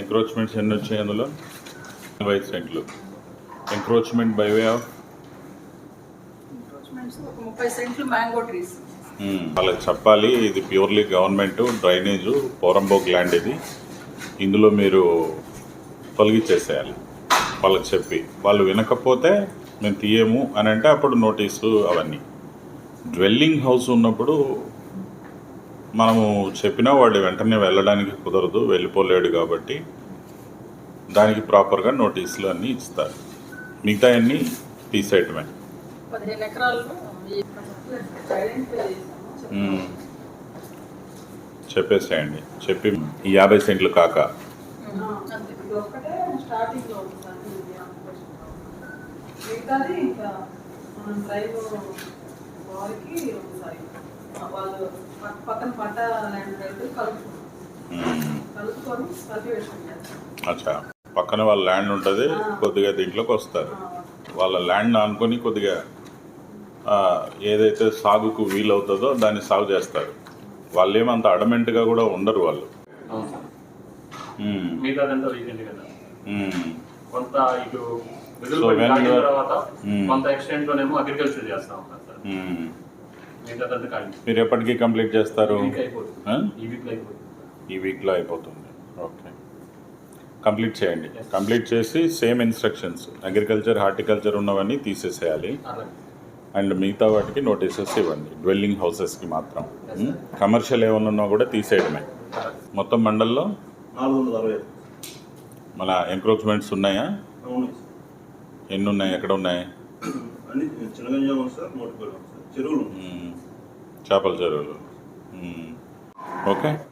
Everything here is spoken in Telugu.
ఎంక్రోచ్మెంట్స్ ఎన్ని వచ్చాయి అందులో? వైట్ సెంట్లు ఎంక్రోచ్మెంట్ బై వే ఆఫ్ వాళ్ళకి చెప్పాలి ఇది ప్యూర్లీ గవర్నమెంట్ డ్రైనేజ్ పోరంబోక్ ల్యాండ్ ఇది. ఇందులో మీరు తొలగించేసేయాలి వాళ్ళకి చెప్పి. వాళ్ళు వినకపోతే మేము తీయము అని అంటే అప్పుడు నోటీసు అవన్నీ. డ్వెల్లింగ్ హౌస్ ఉన్నప్పుడు మనము చెప్పినా వాళ్ళు వెంటనే వెళ్ళడానికి కుదరదు వెళ్ళిపోలేడు కాబట్టి దానికి ప్రాపర్గా నోటీసులు అన్నీ ఇస్తారు మిగతా అన్నీ తీసేయటమే. చెప్పేసేయండి చెప్పి ఈ యాభై సెంట్లు కాక. మిగతాది ఇంకా మనం వాళ్ళు పక్కన పంట ల్యాండ్ రైతు. కలుపుకొని కల్టివేషన్ అచ్చా. పక్కన వాళ్ళ ల్యాండ్ ఉంటుంది కొద్దిగా దీంట్లోకి వస్తారు. వాళ్ళ ల్యాండ్ ఆనుకొని కొద్దిగా ఆ, ఏదైతే సాగుకు వీలవుతుందో దాన్ని సాగు చేస్తారు. వాళ్ళు ఏమంత అడమెంట్గా కూడా ఉండరు వాళ్ళు. అవును సార్. మ్మ్. మిగతాదంతా వీకెండ్ కదా. మ్మ్. కొంత ఇటు తర్వాత. కొంత ఎక్స్టెంట్ లోనేమో అగ్రికల్చర్ చేస్తా ఉంటారు మీరు ఎప్పటికీ కంప్లీట్ చేస్తారు? ఈ వీక్ అయిపోతుంది ఆ? ఈ వీక్లో అయిపోతుంది ఈ వీక్లో అయిపోతుంది. ఓకే. కంప్లీట్ చేయండి. కంప్లీట్ చేసి సేమ్ ఇన్స్ట్రక్షన్స్. అగ్రికల్చర్ హార్టికల్చర్ ఉన్నవన్నీ తీసేసేయాలి. అండ్ మిగతా వాటికి నోటీసెస్ ఇవ్వండి. డ్వెల్లింగ్ హౌసెస్కి మాత్రం. కమర్షియల్ ఏమన్నా ఉన్నా కూడా తీసేయడమే. మొత్తం మండల్లో? మన ఎంక్రోచ్మెంట్స్ ఉన్నాయా? ఎన్ని ఉన్నాయి ఎక్కడ ఉన్నాయి చెరువులు. చేపల చెరువులు. ఓకే.